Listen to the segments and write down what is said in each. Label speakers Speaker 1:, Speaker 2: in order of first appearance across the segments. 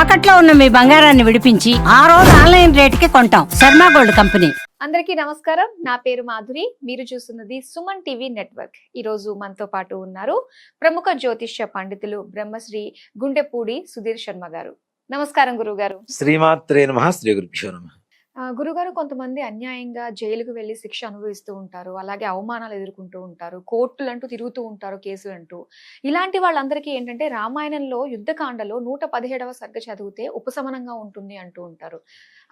Speaker 1: తాకట్లో ఉన్న మీ బంగారాన్ని విడిపించి ఆ రోజు ఆన్లైన్ రేటుకి కొంటాం. Sharma gold company.
Speaker 2: అందరికీ నమస్కారం. నా పేరు మాధురి. మీరు చూస్తున్నది సుమన్ టీవీ నెట్వర్క్. ఈ రోజు మనతో పాటు ఉన్నారు ప్రముఖ జ్యోతిష్య పండితులు బ్రహ్మశ్రీ గుండెపూడి సుధీర్ శర్మ గారు. నమస్కారం గురుగారు
Speaker 3: శ్రీమాత్రే నమ. శ్రీ గురుభ్యో నమ.
Speaker 2: ఆ, గురుగారు కొంతమంది అన్యాయంగా జైలుకు వెళ్ళి శిక్ష అనుభవిస్తూ ఉంటారు. అలాగే అవమానాలు ఎదుర్కొంటూ ఉంటారు. కోర్టులు అంటూ తిరుగుతూ ఉంటారు కేసులు అంటూ ఇలాంటి వాళ్ళందరికీ ఏంటంటే రామాయణంలో యుద్ధకాండలో నూట పదిహేడవ సర్గ చదివితే ఉపశమనంగా ఉంటుంది అంటూ ఉంటారు.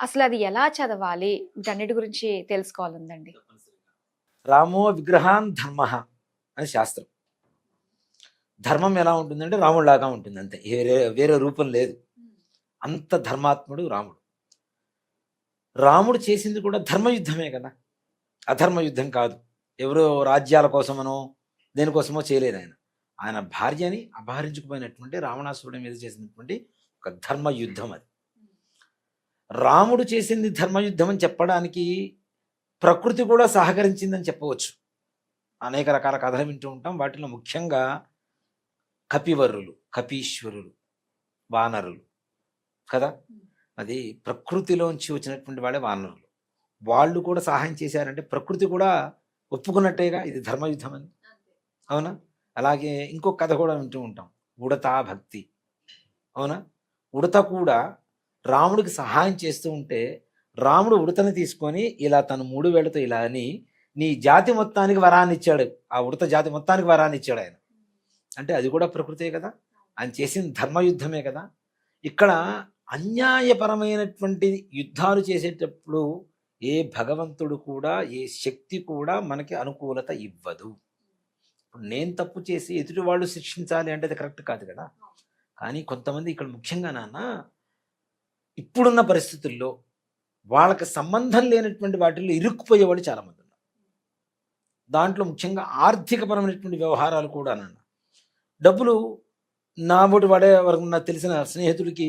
Speaker 2: అసలు అది ఎలా చదవాలి? వీటన్నిటి గురించి తెలుసుకోవాలందండి.
Speaker 3: రామో విగ్రహాన్ ధర్మ అని శాస్త్రం. ధర్మం ఎలా ఉంటుందంటే రాముడిలాగా ఉంటుంది అంతే వేరే వేరే రూపం లేదు. అంత ధర్మాత్ముడు రాముడు. రాముడు చేసింది కూడా ధర్మయుద్ధమే కదా. అధర్మ యుద్ధం కాదు. ఎవరో రాజ్యాల కోసమనో దేనికోసమో చేయలేదు ఆయన. ఆయన భార్యని అపహరించుకుపోయినటువంటి రావణాసురుడి మీద చేసినటువంటి ఒక ధర్మ యుద్ధం అది. రాముడు చేసింది ధర్మయుద్ధం అని చెప్పడానికి ప్రకృతి కూడా సహకరించిందని చెప్పవచ్చు. అనేక రకాల కథలు వింటూ ఉంటాం. వాటిలో ముఖ్యంగా కపివరులు కపీశ్వరులు వానరులు కదా. అది ప్రకృతిలోంచి వచ్చినటువంటి వాళ్ళే వానరులు. వాళ్ళు కూడా సహాయం చేశారంటే ప్రకృతి కూడా ఒప్పుకున్నట్టేగా ఇది ధర్మయుద్ధం అని అవునా? అలాగే ఇంకో కథ కూడా వింటూ ఉంటాం. ఉడతా భక్తి. అవునా? ఉడత కూడా రాముడికి సహాయం చేస్తూ ఉంటే రాముడు ఉడతని తీసుకొని ఇలా తను మూడు వేళ్ళతో ఇలా అని నీ జాతి మొత్తానికి వరాన్ని ఇచ్చాడు. ఆ ఉడత జాతి మొత్తానికి వరాన్ని ఇచ్చాడు ఆయన. అంటే అది కూడా ప్రకృతే కదా? ఆయన చేసిన ధర్మయుద్ధమే కదా? ఇక్కడ అన్యాయపరమైనటువంటి యుద్ధాలు చేసేటప్పుడు ఏ భగవంతుడు కూడా ఏ శక్తి కూడా మనకి అనుకూలత ఇవ్వదు. ఇప్పుడు నేను తప్పు చేసి ఎదుటి వాళ్ళు శిక్షించాలి అంటే అది కరెక్ట్ కాదు కదా. కానీ కొంతమంది ఇక్కడ ముఖ్యంగా నాన్న ఇప్పుడున్న పరిస్థితుల్లో వాళ్ళకి సంబంధం లేనటువంటి వాటిల్లో ఇరుక్కుపోయే వాళ్ళు చాలామంది ఉన్నారు. దాంట్లో ముఖ్యంగా ఆర్థికపరమైనటువంటి వ్యవహారాలు కూడా నాన్న. డబ్బులు నా బోటి వాడే వరకు నాకు తెలిసిన స్నేహితుడికి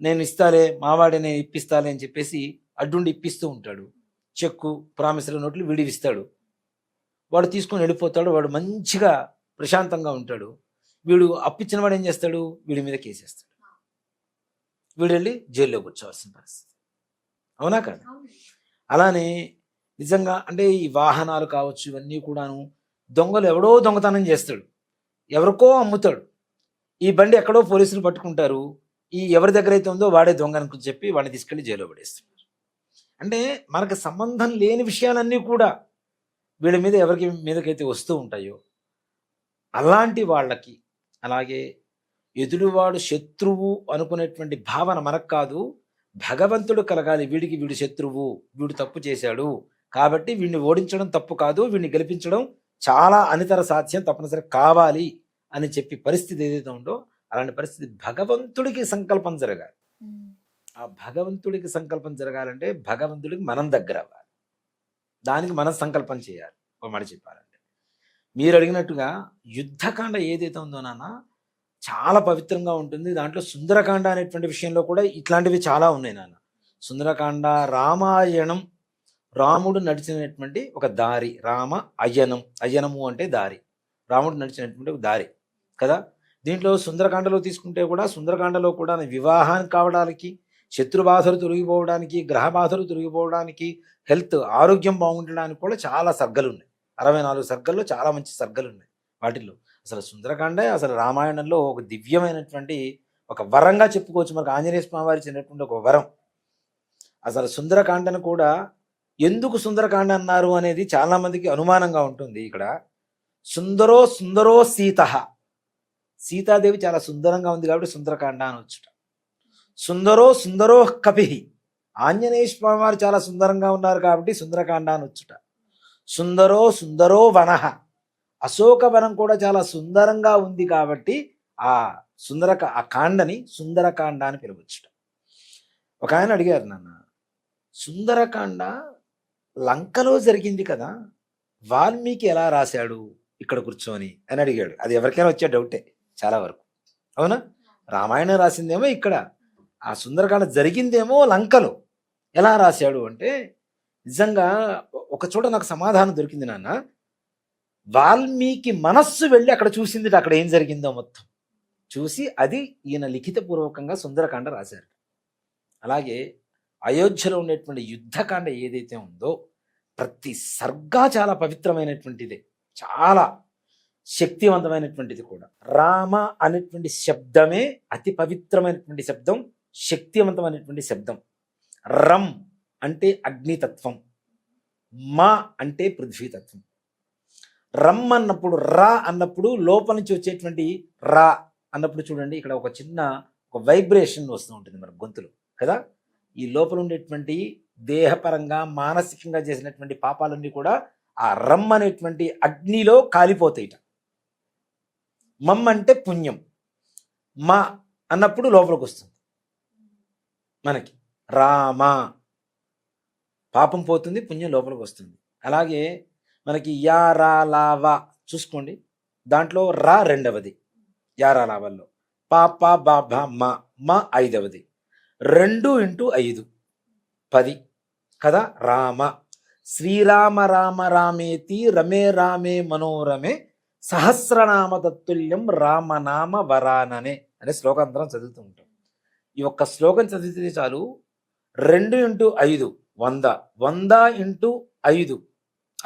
Speaker 3: నేను ఇస్తాలే మావాడే నేను ఇప్పిస్తాలే అని చెప్పేసి అడ్డుండి ఇప్పిస్తూ ఉంటాడు. చెక్కు ప్రామిసరీ నోట్లు విడివిస్తాడు. వాడు తీసుకొని వెళ్ళిపోతాడు వాడు మంచిగా ప్రశాంతంగా ఉంటాడు. వీడు అప్పిచ్చిన వాడు ఏం చేస్తాడు? వీడి మీద కేసేస్తాడు. వీడు వెళ్ళి జైల్లో కూర్చోవాల్సిన పరిస్థితి. అవునా కాదు? అలానే నిజంగా అంటే ఈ వాహనాలు కావచ్చు ఇవన్నీ కూడాను దొంగలు ఎవడో దొంగతనం చేస్తాడు. ఎవరికో అమ్ముతాడు. ఈ బండి ఎక్కడో పోలీసులు పట్టుకుంటారు. ఈ ఎవరి దగ్గర అయితే ఉందో వాడే దొంగ అని చెప్పి వాడిని తీసుకెళ్ళి జైల్లో పడేస్తున్నారు. అంటే మనకు సంబంధం లేని విషయాలన్నీ కూడా వీళ్ళ మీద ఎవరికి మీదకైతే వస్తూ ఉంటాయో అలాంటి వాళ్ళకి అలాగే ఎదురువాడు శత్రువు అనుకునేటువంటి భావన మనకు కాదు భగవంతుడు కలగాలి వీడికి వీడు శత్రువు వీడు తప్పు చేశాడు కాబట్టి వీడిని ఓడించడం తప్పు కాదు వీడిని గెలిపించడం చాలా అనితర సాధ్యం తప్పనిసరి కావాలి అని చెప్పి పరిస్థితి ఏదైతే ఉందో అలాంటి పరిస్థితి. భగవంతుడికి సంకల్పం జరగాలి. ఆ భగవంతుడికి సంకల్పం జరగాలంటే భగవంతుడికి మనం దగ్గర అవ్వాలి. దానికి మనం సంకల్పం చేయాలి. ఒక మాట చెప్పాలంటే. మీరు అడిగినట్టుగా యుద్ధకాండ ఏదైతే ఉందో నాన్న చాలా పవిత్రంగా ఉంటుంది. దాంట్లో సుందరకాండ అనేటువంటి విషయంలో కూడా ఇట్లాంటివి చాలా ఉన్నాయి నాన్న. సుందరకాండ రామాయణం రాముడు నడిచినటువంటి ఒక దారి. రామ అయ్యనం అయ్యనము అంటే దారి. రాముడు నడిచినటువంటి ఒక దారి. కదా? దీంట్లో సుందరకాండలో తీసుకుంటే కూడా సుందరకాండలో కూడా వివాహానికి కావడానికి శత్రుబాధలు తొలగిపోవడానికి గ్రహ బాధలు తొలగిపోవడానికి హెల్త్ ఆరోగ్యం బాగుండడానికి కూడా చాలా సర్గలు ఉన్నాయి అరవై నాలుగు సర్గల్లో చాలా మంచి సర్గలు ఉన్నాయి వాటిల్లో. అసలు సుందరకాండే అసలు రామాయణంలో ఒక దివ్యమైనటువంటి ఒక వరంగా చెప్పుకోవచ్చు. మనకు ఆంజనేయ స్వామి వారి చెందినటువంటి ఒక వరం. అసలు సుందరకాండను కూడా ఎందుకు సుందరకాండ అన్నారు అనేది చాలామందికి అనుమానంగా ఉంటుంది ఇక్కడ. సుందరో సుందరో సీత సీతాదేవి చాలా సుందరంగా ఉంది కాబట్టి సుందరకాండ అని వచ్చుట. సుందరో సుందరో కపి. ఆంజనేయ స్వామి వారు చాలా సుందరంగా ఉన్నారు కాబట్టి సుందరకాండ అని వచ్చుట. సుందరో సుందరో వన. అశోక వనం కూడా చాలా సుందరంగా ఉంది కాబట్టి ఆ సుందరక ఆ కాండని సుందరకాండ అని పిలవచ్చుట ఒక ఆయన అడిగారు నాన్న సుందరకాండ లంకలో జరిగింది కదా వాల్మీకి ఎలా రాశాడు ఇక్కడ కూర్చొని? అని అడిగాడు. అది ఎవరికైనా వచ్చే డౌటే. చాలా వరకు. అవునా? రామాయణం రాసిందేమో ఇక్కడ. ఆ సుందరకాండ జరిగిందేమో లంకలో. ఎలా రాశాడు అంటే నిజంగా ఒక చోట నాకు సమాధానం దొరికింది నాన్న. వాల్మీకి మనస్సు వెళ్ళి అక్కడ చూసింది అక్కడ ఏం జరిగిందో మొత్తం. చూసి అది ఈయన లిఖితపూర్వకంగా సుందరకాండ రాశారు. అలాగే అయోధ్యలో ఉండేటువంటి యుద్ధకాండ ఏదైతే ఉందో ప్రతి సర్గా చాలా పవిత్రమైనటువంటిదే. చాలా శక్తివంతమైనటువంటిది కూడా. రామ అనేటువంటి శబ్దమే అతి పవిత్రమైనటువంటి శబ్దం శక్తివంతమైనటువంటి శబ్దం. రమ్ అంటే అగ్నితత్వం. మా అంటే పృథ్వీతత్వం. రమ్ అన్నప్పుడు రా అన్నప్పుడు లోపల నుంచి వచ్చేటువంటి రా అన్నప్పుడు చూడండి ఇక్కడ ఒక చిన్న ఒక వైబ్రేషన్ వస్తూ ఉంటుంది మన గొంతులో కదా? ఈ లోపల ఉండేటువంటి దేహపరంగా మానసికంగా చేసినటువంటి పాపాలన్నీ కూడా ఆ రమ్ అనేటువంటి అగ్నిలో కాలిపోతాయిట. మమ్ అంటే పుణ్యం. మా అన్నప్పుడు లోపలికి వస్తుంది మనకి. రామ. పాపం పోతుంది పుణ్యం లోపలికి వస్తుంది అలాగే మనకి యా రా చూసుకోండి. దాంట్లో రా రెండవది. యా రా లావల్లో పాప బాబా మా మా ఐదవది. రెండు ఇంటూ ఐదు. పది. కదా? రామ. శ్రీరామ రామ రామేతి రమే రామే మనోరమే సహస్రనామ తత్తుల్యం రామనామ వరాననే అనే శ్లోకాంతరం చదువుతూ ఉంటాం ఈ ఒక్క శ్లోకం చదివితే చాలు రెండు ఇంటూ ఐదు వంద వంద ఇంటూ ఐదు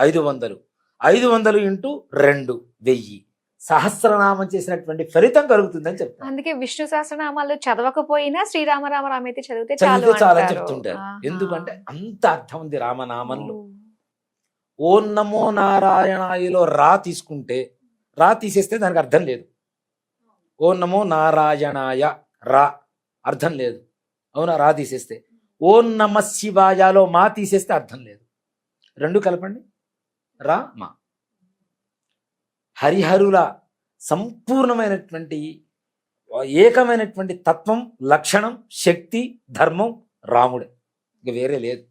Speaker 3: ఐదు వందలు ఐదు వందలు ఇంటూ రెండు వెయ్యి సహస్రనామం చేసినటువంటి ఫలితం కలుగుతుందని చెప్తాను
Speaker 2: అందుకే విష్ణు సహస్రనామాలు చదవకపోయినా శ్రీరామ రామ అయితే చదివితే చాలు
Speaker 3: చదివితే
Speaker 2: అంటారు.
Speaker 3: చెప్తుంటారు. ఎందుకంటే అంత అర్థం ఉంది రామనామంలో
Speaker 2: ఓ.
Speaker 3: ఓం నమో నారాయణాయలో రా తీసుకుంటే రా తీసేస్తే దానికి అర్థం లేదు. ఓం నమో నారాయణాయ రా అర్థం లేదు. అవునా? రా తీసేస్తే. ఓం నమ శివాయలో మా తీసేస్తే అర్థం లేదు. రెండు కలపండి. రా మా. హరిహరుల సంపూర్ణమైనటువంటి ఏకమైనటువంటి తత్వం లక్షణం శక్తి ధర్మం రాముడే. ఇక వేరే లేదు.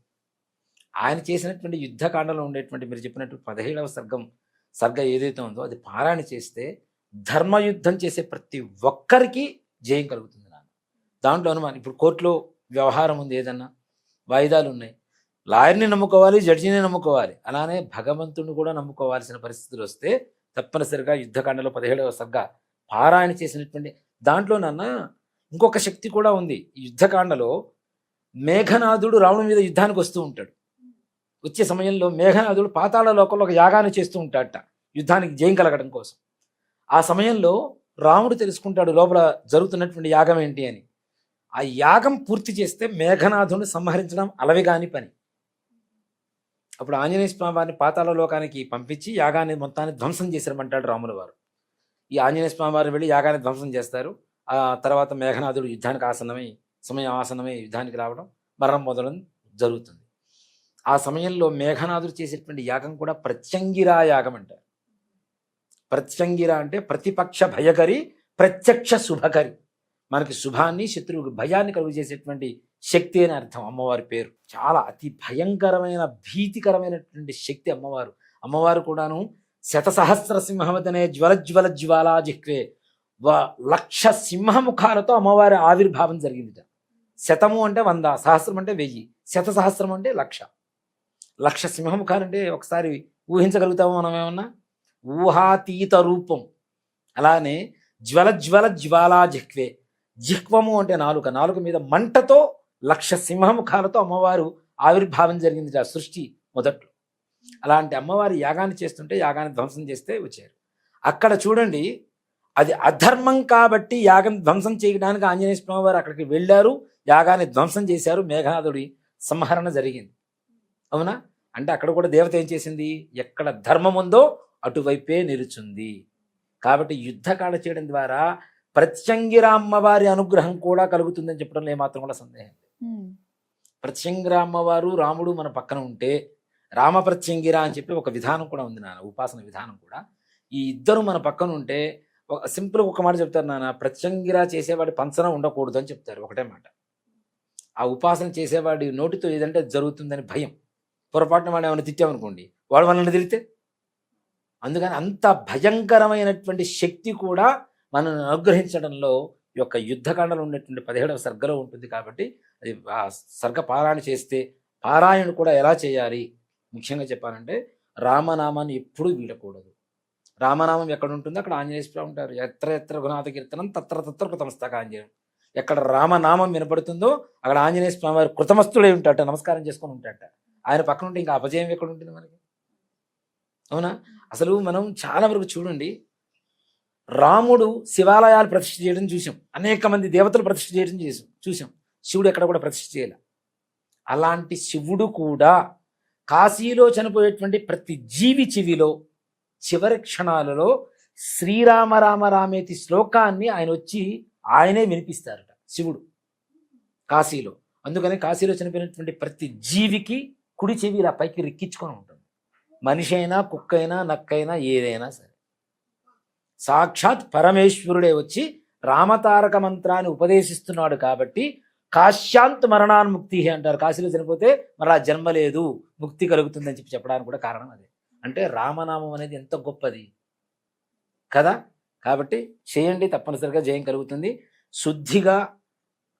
Speaker 3: ఆయన చేసినటువంటి యుద్ధకాండలో ఉండేటువంటి మీరు చెప్పినట్టు పదిహేడవ సర్గం సర్గ ఏదైతే ఉందో అది పారాయణ చేస్తే ధర్మయుద్ధం చేసే ప్రతి ఒక్కరికి జయం కలుగుతుంది నాన్న. దాంట్లో అనుమానం ఇప్పుడు కోర్టులో వ్యవహారం ఉంది ఏదన్నా? వాయిదాలు ఉన్నాయి. లాయర్ని నమ్ముకోవాలి జడ్జిని నమ్ముకోవాలి. అలానే భగవంతుని కూడా నమ్ముకోవాల్సిన పరిస్థితులు వస్తే తప్పనిసరిగా యుద్ధకాండలో పదిహేడవ సర్గ పారాయణ చేసినటువంటి దాంట్లో నాన్న ఇంకొక శక్తి కూడా ఉంది. ఈ యుద్ధకాండలో మేఘనాథుడు రావణం మీద యుద్ధానికి వస్తూ ఉంటాడు. వచ్చే సమయంలో మేఘనాథుడు పాతాళ లోకంలో ఒక యాగాన్ని చేస్తూ ఉంటాడట యుద్ధానికి జయం కలగడం కోసం. ఆ సమయంలో రాముడు తెలుసుకుంటాడు లోపల జరుగుతున్నటువంటి యాగం ఏంటి అని. ఆ యాగం పూర్తి చేస్తే మేఘనాథుని సంహరించడం అలవిగాని పని. అప్పుడు ఆంజనేయ స్వామి వారిని పాతాళ లోకానికి పంపించి యాగాన్ని మొత్తాన్ని ధ్వంసం చేశారమంటాడు రాముల వారు. ఈ ఆంజనేయ స్వామి వారు వెళ్ళి యాగాన్ని ధ్వంసం చేస్తారు. ఆ తర్వాత మేఘనాథుడు యుద్ధానికి ఆసనమై సమయం ఆసనమై యుద్ధానికి రావడం మరణం మొదలం జరుగుతుంది. ఆ సమయంలో మేఘనాథుడు చేసేటువంటి యాగం కూడా ప్రత్యంగిరా యాగం అంటారు ప్రత్యంగిర అంటే ప్రతిపక్ష భయకరి ప్రత్యక్ష శుభకరి. మనకి శుభాన్ని శత్రువుకి భయాన్ని కలుగు చేసేటువంటి శక్తి అని అర్థం అమ్మవారి పేరు. చాలా అతి భయంకరమైన భీతికరమైనటువంటి శక్తి అమ్మవారు. అమ్మవారు కూడాను శతసహస్ర సింహవదనే జ్వలజ్వల జ్వాలా జిహ్వే వ- లక్ష సింహముఖాలతో అమ్మవారి ఆవిర్భావం జరిగిందిట. శతము అంటే వంద సహస్రం అంటే వెయ్యి శత సహస్రం అంటే లక్ష. లక్ష సింహం కానంటే ఒకసారి ఊహించగలుగుతాము మనం ఏమన్నా? ఊహాతీత రూపం. అలానే జ్వల జ్వల జ్వాలా జిహ్వే. జిహ్వము అంటే నాలుక. నాలుక మీద మంటతో లక్ష సింహముఖాలతో అమ్మవారు ఆవిర్భావం జరిగింది ఆ సృష్టి మొదట్లో. అలాంటి అమ్మవారి యాగాన్ని చేస్తుంటే యాగాన్ని ధ్వంసం చేస్తే వచ్చారు. అక్కడ చూడండి అది అధర్మం కాబట్టి యాగం ధ్వంసం చేయడానికి ఆంజనేయ స్వామి వారు అక్కడికి వెళ్ళారు యాగాన్ని ధ్వంసం చేశారు మేఘనాథుడి సంహరణ జరిగింది. అవునా? అంటే అక్కడ కూడా దేవత ఏం చేసింది? ఎక్కడ ధర్మం ఉందో అటువైపే నిలుచుంది. కాబట్టి యుద్ధకాండ చేయడం ద్వారా ప్రత్యంగిర అమ్మవారి అనుగ్రహం కూడా కలుగుతుందని చెప్పడంలో ఏమాత్రం కూడా సందేహం లేదు.
Speaker 2: ఉమ్.
Speaker 3: ప్రత్యంగిర అమ్మవారు రాముడు మన పక్కన ఉంటే రామ ప్రత్యంగిర అని చెప్పి ఒక విధానం కూడా ఉంది నాన్న ఉపాసన విధానం కూడా. ఈ ఇద్దరు మన పక్కన ఉంటే ఒక సింపుల్ ఒక మాట చెప్తారు నాన్న ప్రత్యంగిర చేసేవాడి పంచన ఉండకూడదు అని చెప్తారు ఒకటే మాట. ఆ ఉపాసన చేసేవాడి నోటితో ఏదంటే జరుగుతుందని భయం. పొరపాటున వాడు ఏమైనా తిట్టామనుకోండి వాడు మనల్ని తిరిగితే అందుకని అంత భయంకరమైనటువంటి శక్తి కూడా మనల్ని అనుగ్రహించడంలో ఈ యొక్క యుద్ధకాండలో ఉన్నటువంటి పదిహేడవ సర్గలో ఉంటుంది కాబట్టి అది ఆ సర్గ పారాయణ చేస్తే పారాయణ కూడా ఎలా చేయాలి? ముఖ్యంగా చెప్పాలంటే రామనామాన్ని ఎప్పుడూ వీడకూడదు. రామనామం ఎక్కడ ఉంటుందో అక్కడ ఆంజనేయ స్వామి ఉంటారు. ఎత్ర ఎత్ర గుణాథ కీర్తనం తత్ర తత్ర కృతమస్తక ఆంజనేయం. ఎక్కడ రామనామం వినపడుతుందో అక్కడ ఆంజనేయ స్వామి వారు కృతమస్తుడై ఉంటాట నమస్కారం చేసుకొని ఉంటాట ఆయన పక్కన ఉంటే ఇంకా అపజయం ఎక్కడ ఉంటుంది మనకి? అవునా? అసలు మనం చాలా వరకు చూడండి రాముడు శివాలయాలు ప్రతిష్ఠ చేయడం చూసాం. అనేక మంది దేవతలు ప్రతిష్ఠ చేయడం చేసాం. చూసాం. శివుడు ఎక్కడ కూడా ప్రతిష్ఠ చేయలే. అలాంటి శివుడు కూడా కాశీలో చనిపోయేటువంటి ప్రతి జీవి చివిలో చివరి క్షణాలలో శ్రీరామ రామ రామేతి శ్లోకాన్ని ఆయన వచ్చి ఆయనే వినిపిస్తారట శివుడు కాశీలో. అందుకని కాశీలో చనిపోయినటువంటి ప్రతి జీవికి కుడి చెవి ఇలా పైకి రిక్కించుకొని ఉంటుంది. మనిషి అయినా కుక్క అయినా నక్కైనా ఏదైనా సరే. సాక్షాత్ పరమేశ్వరుడే వచ్చి రామతారక మంత్రాన్ని ఉపదేశిస్తున్నాడు కాబట్టి కాశ్యాంత్ మరణాన్ముక్తి అంటారు. కాశీలో చనిపోతే మరి ఆ జన్మ లేదు ముక్తి కలుగుతుందని చెప్పి చెప్పడానికి కూడా కారణం అదే. అంటే రామనామం అనేది ఎంత గొప్పది కదా? కాబట్టి చేయండి తప్పనిసరిగా జయం కలుగుతుంది. శుద్ధిగా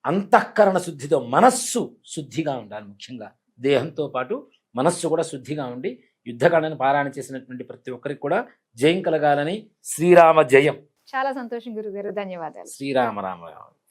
Speaker 3: అంతఃకరణ శుద్ధితో మనస్సు శుద్ధిగా ఉండాలి ముఖ్యంగా. దేహంతో పాటు మనస్సు కూడా శుద్ధిగా ఉండి యుద్ధకాండని పారాయణ చేసినటువంటి ప్రతి ఒక్కరికి కూడా జయం కలగాలని శ్రీరామ జయం.
Speaker 2: చాలా సంతోషం గురుగారు. ధన్యవాదాలు.
Speaker 3: శ్రీరామ రామ రామ.